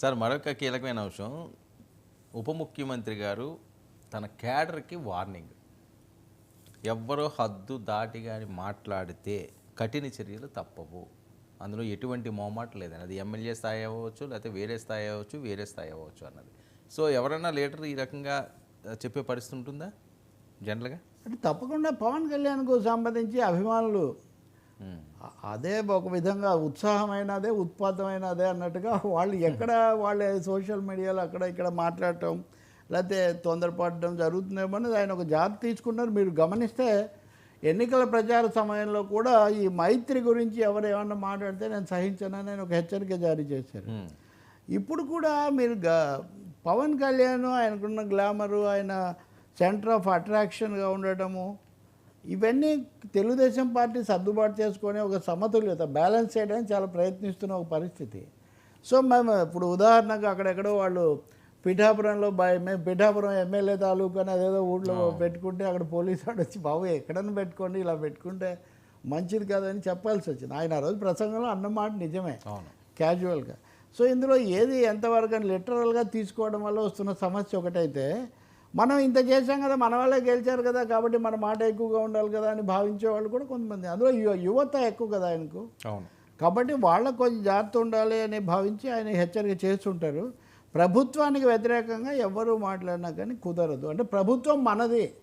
Sir మరొక కీలకమైన అంశం. ఉప ముఖ్యమంత్రి గారు తన క్యాడర్కి వార్నింగ్. ఎవ్వరో హద్దు దాటి కానీ మాట్లాడితే కఠిన చర్యలు తప్పవు. అందులో ఎటువంటి మోమాట లేదని అది ఎమ్మెల్యే స్థాయి అవ్వచ్చు లేకపోతే వేరే స్థాయి అవ్వచ్చు వేరే స్థాయి అవ్వచ్చు అన్నది. సో ఎవరైనా లీడర్ ఈ రకంగా చెప్పే పరిస్థితి ఉంటుందా? జనరల్గా? అంటే తప్పకుండా పవన్ కళ్యాణ్కు సంబంధించి అభిమానులు అదే ఒక విధంగా ఉత్సాహమైనదే ఉత్పాదమైనదే అన్నట్టుగా వాళ్ళు ఎక్కడ వాళ్ళ సోషల్ మీడియాలో అక్కడ ఇక్కడ మాట్లాడటం లేకపోతే తొందరపడడం జరుగుతుందేమో అనేది ఆయన ఒక జాగ్రత్త తీసుకున్నారు మీరు గమనిస్తే ఎన్నికల ప్రచార సమయంలో కూడా ఈ మైత్రి గురించి ఎవరు ఏమన్నా మాట్లాడితే నేను సహించనని నేను ఒక హెచ్చరిక జారీ చేశారు. ఇప్పుడు కూడా మీరు గ పవన్ కళ్యాణ్ ఆయనకున్న గ్లామరు ఆయన సెంటర్ ఆఫ్ అట్రాక్షన్గా ఉండటము ఇవన్నీ తెలుగుదేశం పార్టీ సర్దుబాటు చేసుకొని ఒక సమతుల్యత బ్యాలెన్స్ చేయడానికి చాలా ప్రయత్నిస్తున్న ఒక పరిస్థితి. సో మేము ఇప్పుడు ఉదాహరణకు అక్కడెక్కడో వాళ్ళు పిఠాపురంలో మేము పిఠాపురం ఎమ్మెల్యే తాలూకు అని అదేదో ఊళ్ళో పెట్టుకుంటే అక్కడ పోలీసు వాడు వచ్చి బాబు ఎక్కడన్నా పెట్టుకోండి ఇలా పెట్టుకుంటే మంచిది కాదని చెప్పాల్సి వచ్చింది. ఆయన ఆ రోజు ప్రసంగంలో అన్నమాట నిజమే. క్యాజువల్గా. సో ఇందులో ఏది ఎంతవరకు అని లిటరల్గా తీసుకోవడం వల్ల వస్తున్న సమస్య ఒకటైతే మనం ఇంత చేశాం కదా మన వాళ్ళే గెలిచారు కదా కాబట్టి మన మాట ఎక్కువగా ఉండాలి కదా అని భావించే వాళ్ళు కూడా కొంతమంది. అందులో యు- యువత ఎక్కువ కదా ఆయనకు. అవును. కాబట్టి వాళ్ళకు కొంచెం జాగ్రత్త ఉండాలి అని భావించి ఆయన హెచ్చరిక చేస్తుంటారు. ప్రభుత్వానికి వ్యతిరేకంగా ఎవరు మాట్లాడినా కానీ కుదరదు. అంటే ప్రభుత్వం మనది.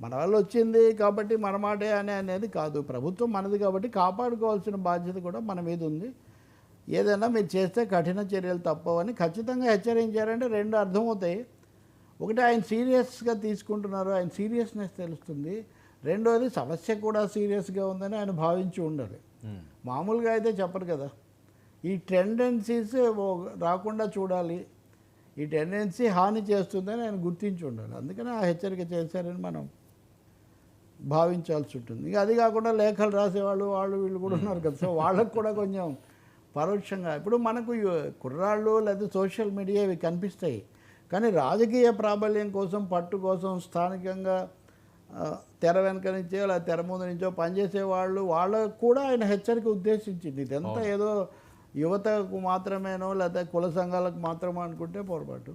మన వాళ్ళు వచ్చింది కాబట్టి మన మాటే అని అనేది కాదు. ప్రభుత్వం మనది కాబట్టి కాపాడుకోవాల్సిన బాధ్యత కూడా మన మీద ఉంది. ఏదైనా మీరు చేస్తే కఠిన చర్యలు తప్పవని ఖచ్చితంగా హెచ్చరించారంటే రెండు అర్థమవుతాయి. ఒకటి ఆయన సీరియస్గా తీసుకుంటున్నారు ఆయన సీరియస్నెస్ తెలుస్తుంది. రెండోది సమస్య కూడా సీరియస్గా ఉందని ఆయన భావించి ఉండాలి. మామూలుగా అయితే చెప్పరు కదా. ఈ టెండెన్సీస్ రాకుండా చూడాలి. ఈ టెండెన్సీ హాని చేస్తుందని ఆయన గుర్తించి ఉండాలి అందుకని ఆ హెచ్చరిక చేశారని మనం భావించాల్సి ఉంటుంది. ఇక అది కాకుండా లేఖలు రాసేవాళ్ళు వాళ్ళు వీళ్ళు కూడా ఉన్నారు కదా. సో వాళ్ళకు కూడా కొంచెం పరోక్షంగా ఇప్పుడు మనకు కుర్రాళ్ళు లేదా సోషల్ మీడియా ఇవి కనిపిస్తాయి. కానీ రాజకీయ ప్రాబల్యం కోసం పట్టు కోసం స్థానికంగా తెర వెనక నుంచో లేదా తెర ముందు నుంచో పనిచేసే వాళ్ళు వాళ్ళకు కూడా ఆయన హెచ్చరిక ఉద్దేశించింది. ఇదంతా ఏదో యువతకు మాత్రమేనో లేదా కుల సంఘాలకు మాత్రమో అనుకుంటే పొరపాటు.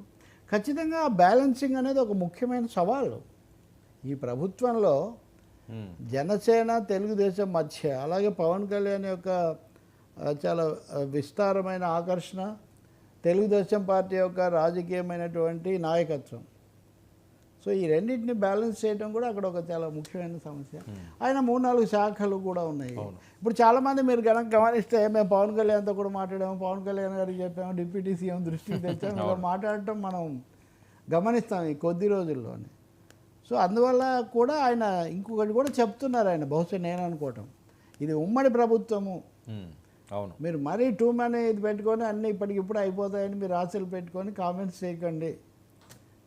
ఖచ్చితంగా ఆ బ్యాలెన్సింగ్ అనేది ఒక ముఖ్యమైన సవాలు. ఈ ప్రభుత్వంలో. జనసేన తెలుగుదేశం మధ్య అలాగే పవన్ కళ్యాణ్ యొక్క చాలా విస్తారమైన ఆకర్షణ తెలుగుదేశం పార్టీ యొక్క రాజకీయమైనటువంటి నాయకత్వం. సో ఈ రెండింటిని బ్యాలెన్స్ చేయడం కూడా అక్కడ ఒక చాలా ముఖ్యమైన సమస్య. ఆయన మూడు నాలుగు శాఖలు కూడా ఉన్నాయి. ఇప్పుడు చాలామంది మీరు కనుక గమనిస్తే మేము పవన్ కళ్యాణ్తో కూడా మాట్లాడాము పవన్ కళ్యాణ్ గారికి చెప్పాము డిప్యూటీ సీఎం దృష్టికి తెచ్చాము ఇలా మాట్లాడటం మనం గమనిస్తాం ఈ కొద్ది రోజుల్లోనే. సో అందువల్ల కూడా ఆయన ఇంకొకటి కూడా చెప్తున్నారు ఆయన బహుశా నేను అనుకోవటం. ఇది ఉమ్మడి ప్రభుత్వము. ఉమ్. అవును. మీరు మరీ టూ మనీ ఇది పెట్టుకొని అన్నీ ఇప్పటికిప్పుడు అయిపోతాయని మీరు ఆశలు పెట్టుకొని కామెంట్స్ చేయకండి.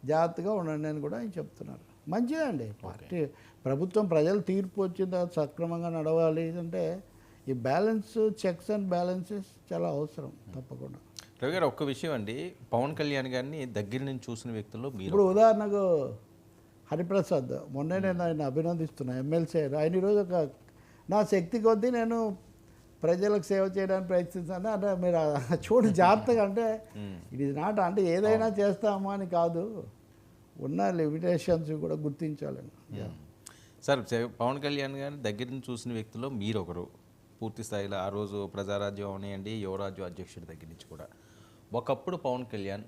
జాగ్రత్తగా ఉండండి అని కూడా ఆయన చెప్తున్నారు. మంచిదండి పార్టీ ప్రభుత్వం ప్రజల తీర్పు వచ్చిన తర్వాత సక్రమంగా నడవాలి అంటే ఈ బ్యాలెన్స్ చెక్స్ అండ్ బ్యాలెన్సెస్ చాలా అవసరం తప్పకుండా. రవి గారు ఒక్క విషయం అండి. పవన్ కళ్యాణ్ గారిని దగ్గర నుంచి చూసిన వ్యక్తుల్లో మీరు ఇప్పుడు ఉదాహరణకు హరిప్రసాద్ మొన్నే నేను ఆయన అభినందిస్తున్నా ఎమ్మెల్సీ ఆయన ఆయన ఈరోజు ఒక నా శక్తి కొద్దీ నేను ప్రజలకు సేవ చేయడానికి ప్రయత్నిస్తాను అంటే మీరు చూడు జాగ్రత్తగా అంటే ఇట్ ఈజ్ నాట్ అంటే ఏదైనా చేస్తాము అని కాదు. ఉన్న లిమిటేషన్స్ కూడా గుర్తించాలని ఉమ్. సార్ పవన్ కళ్యాణ్ గారిని దగ్గర నుంచి చూసిన వ్యక్తుల్లో మీరు ఒకరు పూర్తి స్థాయిలో ఆ రోజు ప్రజారాజ్యం అవనియండి యువరాజ్యం అధ్యక్షుడి దగ్గర నుంచి కూడా. ఒకప్పుడు పవన్ కళ్యాణ్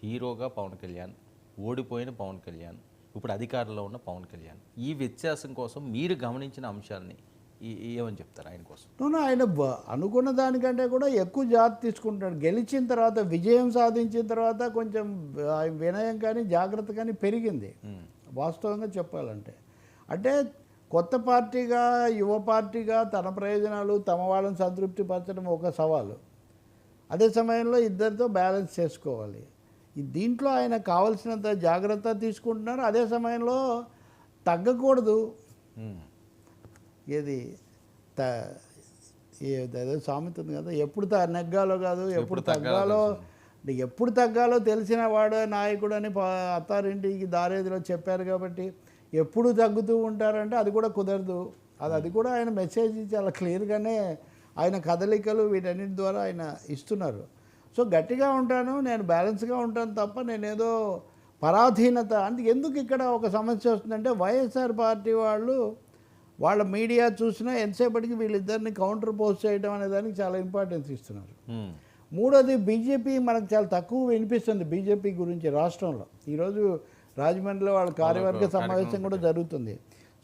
హీరోగా పవన్ కళ్యాణ్ ఓడిపోయిన పవన్ కళ్యాణ్ ఇప్పుడు అధికారంలో ఉన్న పవన్ కళ్యాణ్. ఈ వ్యత్యాసం కోసం మీరు గమనించిన అంశాలని ఈ- ఏమని చెప్తారు ఆయన కోసం? నూనె ఆయన బ- అనుకున్న దానికంటే కూడా ఎక్కువ జాగ్రత్త తీసుకుంటాడు. గెలిచిన తర్వాత విజయం సాధించిన తర్వాత కొంచెం ఆయన వినయం కానీ జాగ్రత్త కానీ పెరిగింది. వాస్తవంగా చెప్పాలంటే. అంటే కొత్త పార్టీగా యువ పార్టీగా తన ప్రయోజనాలు తమ వాళ్ళని సంతృప్తి పరచడం ఒక సవాలు. అదే సమయంలో ఇద్దరితో బ్యాలెన్స్ చేసుకోవాలి. దీంట్లో ఆయన కావలసినంత జాగ్రత్త తీసుకుంటున్నారు. అదే సమయంలో తగ్గకూడదు. ఏది? త ఏది సామెత ఉంది కదా ఎప్పుడు త నెగ్గాలో కాదు ఎప్పుడు తగ్గాలో ఎప్పుడు తగ్గాలో తెలిసిన వాడు నాయకుడు అని అత్తారింటికి దారేదిలో చెప్పారు కాబట్టి ఎప్పుడు తగ్గుతూ ఉంటారంటే అది కూడా కుదరదు. అది అది కూడా ఆయన మెసేజ్ చాలా క్లియర్గానే ఆయన కదలికలు వీటన్నిటి ద్వారా ఆయన ఇస్తున్నారు. సో గట్టిగా ఉంటాను నేను బ్యాలెన్స్గా ఉంటాను తప్ప నేనేదో పరాధీనత అంటే ఎందుకు ఇక్కడ ఒక సమస్య వస్తుందంటే వైఎస్ఆర్ పార్టీ వాళ్ళు వాళ్ళ మీడియా చూసినా ఎంతసేపటికి వీళ్ళిద్దరిని కౌంటర్ పోస్ట్ చేయడం అనే దానికి చాలా ఇంపార్టెన్స్ ఇస్తున్నారు. మూడోది బీజేపీ మనకు చాలా తక్కువ వినిపిస్తుంది బీజేపీ గురించి రాష్ట్రంలో. ఈరోజు రాజమండ్రిలో వాళ్ళ కార్యవర్గ సమావేశం కూడా జరుగుతుంది.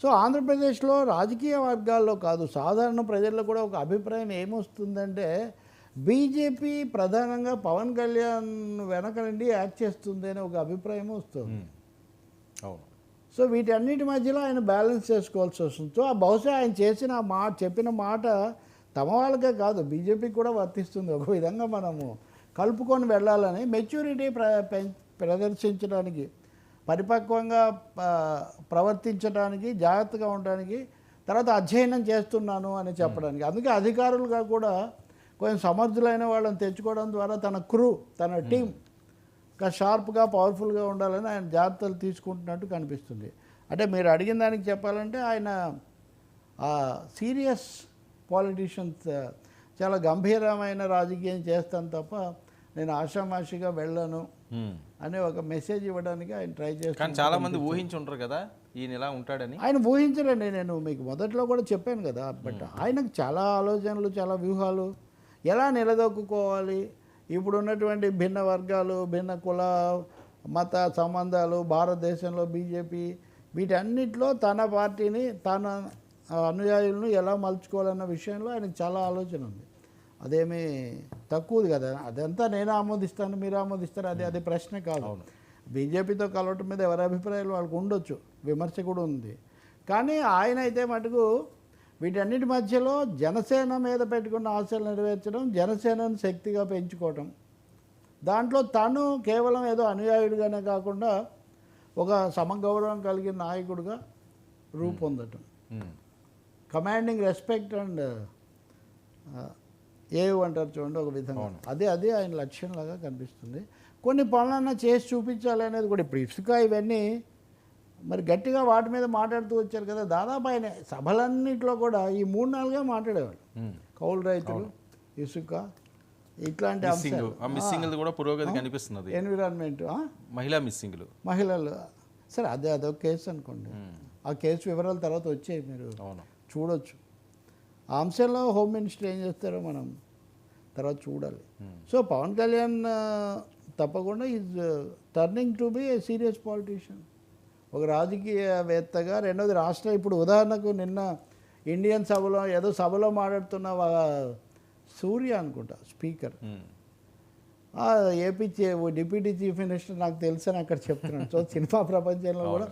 సో ఆంధ్రప్రదేశ్లో రాజకీయ వర్గాల్లో కాదు సాధారణ ప్రజల్లో కూడా ఒక అభిప్రాయం ఏమొస్తుందంటే బీజేపీ ప్రధానంగా పవన్ కళ్యాణ్ వెనక నుండి యాక్ట్ చేస్తుంది అనే ఒక అభిప్రాయం వస్తుంది. అవును. సో వీటన్నిటి మధ్యలో ఆయన బ్యాలెన్స్ చేసుకోవాల్సి వస్తుంది. సో ఆ బహుశా ఆయన చేసిన మా మాట చెప్పిన మాట తమ వాళ్ళకే కాదు బీజేపీకి కూడా వర్తిస్తుంది. ఒక విధంగా మనము కలుపుకొని వెళ్ళాలని మెచ్యూరిటీ ప్ర ప్రదర్శించడానికి పరిపక్వంగా ప్రవర్తించడానికి జాగ్రత్తగా ఉండడానికి తర్వాత అధ్యయనం చేస్తున్నాను అని చెప్పడానికి. అందుకే అధికారులుగా కూడా కొంచెం సమర్థులైన వాళ్ళని తెచ్చుకోవడం ద్వారా తన క్రూ తన టీం షార్ప్గా పవర్ఫుల్గా ఉండాలని ఆయన జాగ్రత్తలు తీసుకుంటున్నట్టు కనిపిస్తుంది. అంటే మీరు అడిగిన దానికి చెప్పాలంటే ఆయన సీరియస్ పాలిటీషియన్స్ చాలా గంభీరమైన రాజకీయం చేస్తాను తప్ప నేను ఆషామాషిగా వెళ్ళను. అనే ఒక మెసేజ్ ఇవ్వడానికి ఆయన ట్రై చేస్తాను చాలా మంది ఊహించి ఉంటారు కదా ఈయన ఇలా ఉంటాడని. ఆయన ఊహించరండి నేను మీకు మొదట్లో కూడా చెప్పాను కదా బట్ ఆయనకు చాలా ఆలోచనలు చాలా వ్యూహాలు ఎలా నిలదొక్కుకోవాలి ఇప్పుడు ఉన్నటువంటి భిన్న వర్గాలు భిన్న కుల మత సంబంధాలు భారతదేశంలో బీజేపీ వీటన్నిటిలో తన పార్టీని తన అనుయాయులను ఎలా మలుచుకోవాలన్న విషయంలో ఆయనకు చాలా ఆలోచన ఉంది. అదేమీ తక్కువది కదా. అదంతా నేను ఆమోదిస్తాను మీరు ఆమోదిస్తారు అది అది ప్రశ్న కాదు. బీజేపీతో కలవటం మీద ఎవరి అభిప్రాయాలు వాళ్ళకు ఉండొచ్చు విమర్శ కూడా ఉంది. కానీ ఆయన అయితే మటుకు వీటన్నిటి మధ్యలో జనసేన మీద పెట్టుకున్న ఆశలు నెరవేర్చడం జనసేనను శక్తిగా పెంచుకోవటం. దాంట్లో తను కేవలం ఏదో అనుయాయుడిగానే కాకుండా ఒక సమగౌరవం కలిగిన నాయకుడిగా రూపొందటం. కమాండింగ్ రెస్పెక్ట్ అండ్ ఏవ్ అంటారు చూడండి ఒక విధంగా. అదే అదే ఆయన లక్ష్యంలాగా కనిపిస్తుంది. కొన్ని పనులన్నా చేసి చూపించాలి అనేది కూడా ఇప్పుడు ఇసుక ఇవన్నీ మరి గట్టిగా వాటి మీద మాట్లాడుతూ వచ్చారు కదా దాదాపు ఆయన సభలన్నింటిలో కూడా ఈ మూడు నాలుగే మాట్లాడేవాళ్ళు. కౌలు రైతులు ఇసుక ఇట్లాంటి అంశాలు. ఆ మిస్సింగ్ కూడా పురోగతి కనిపిస్తున్నది. ఎన్విరాన్మెంట్ మహిళా మిస్సింగ్లు మహిళలు. సరే అదే అదొక కేసు అనుకోండి. ఆ కేసు వివరాల తర్వాత వచ్చాయి మీరు. చూడొచ్చు. ఆ అంశంలో హోమ్ మినిస్టర్ ఏం చేస్తారో మనం తర్వాత చూడాలి. సో పవన్ కళ్యాణ్ తప్పకుండా is turning to be a serious politician ఒక రాజకీయవేత్తగా రెండోది రాష్ట్ర ఇప్పుడు ఉదాహరణకు నిన్న ఇండియన్ సభలో ఏదో సభలో మాట్లాడుతున్న సూర్య అనుకుంటా స్పీకర్. ఏపీ చీ- డిప్యూటీ చీఫ్ మినిస్టర్ నాకు తెలుసు అని అక్కడ చెప్తున్నాను సో సినిమా ప్రపంచంలో కూడా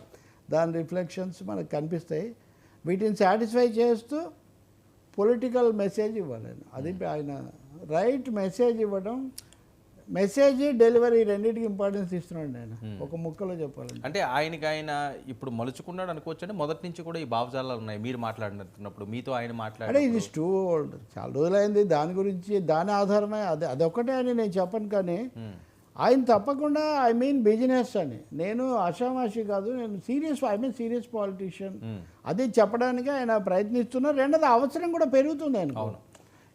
దాని రిఫ్లెక్షన్స్ మనకు కనిపిస్తాయి. వీటిని సాటిస్ఫై చేస్తూ పొలిటికల్ మెసేజ్ ఇవ్వాలి. అది ఆయన రైట్ మెసేజ్ ఇవ్వడం మెసేజ్ డెలివరీ రెండింటికి ఇంపార్టెన్స్ ఇస్తున్నాడు ఆయన. ఒక ముక్కలో చెప్పాలంటే. అంటే ఆయనకి ఆయన ఇప్పుడు మలుచుకున్నాడు అనుకోవచ్చు అంటే మొదటి నుంచి కూడా ఈ భావజాలాలు ఉన్నాయి. మీరు మాట్లాడినప్పుడు మీతో ఆయన మాట్లాడి ఇది టూ ఓల్డ్. చాలా రోజులైంది. దాని గురించి దాని ఆధారమే. అది అదొక్కటే అని నేను చెప్పను కానీ ఆయన తప్పకుండా ఐ మీన్ బిజినెస్ అని. నేను ఆషామాషి కాదు నేను serious I mean serious politician. అది చెప్పడానికి ఆయన ప్రయత్నిస్తున్నారు. రెండోది అవసరం కూడా పెరుగుతుంది ఆయన.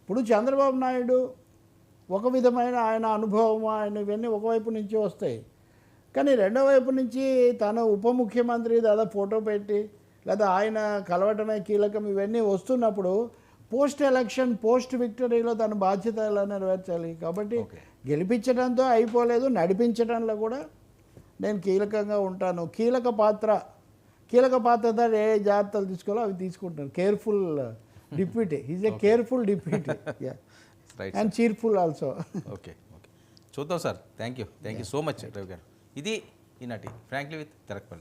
ఇప్పుడు చంద్రబాబు నాయుడు ఒక విధమైన ఆయన అనుభవం ఆయన ఇవన్నీ ఒకవైపు నుంచి వస్తాయి. కానీ రెండో వైపు నుంచి తన ఉప ముఖ్యమంత్రి దాదాపు ఫోటో పెట్టి లేదా ఆయన కలవటమే కీలకం ఇవన్నీ వస్తున్నప్పుడు పోస్ట్ ఎలక్షన్ పోస్ట్ విక్టరీలో తన బాధ్యత ఎలా నెరవేర్చాలి. కాబట్టి. గెలిపించడంతో అయిపోలేదు నడిపించడంలో కూడా నేను కీలకంగా ఉంటాను. కీలక పాత్ర కీలక పాత్ర ఏ జాగ్రత్తలు తీసుకోవాలో అవి తీసుకుంటాను. Careful deputy. Is a careful deputy. Right and cheerful also okay okay చూద్దాం sir thank you thank you so much Ravi garu ఇది ఈనాటి ఫ్రాంక్లీ విత్ తెరక్పల్లి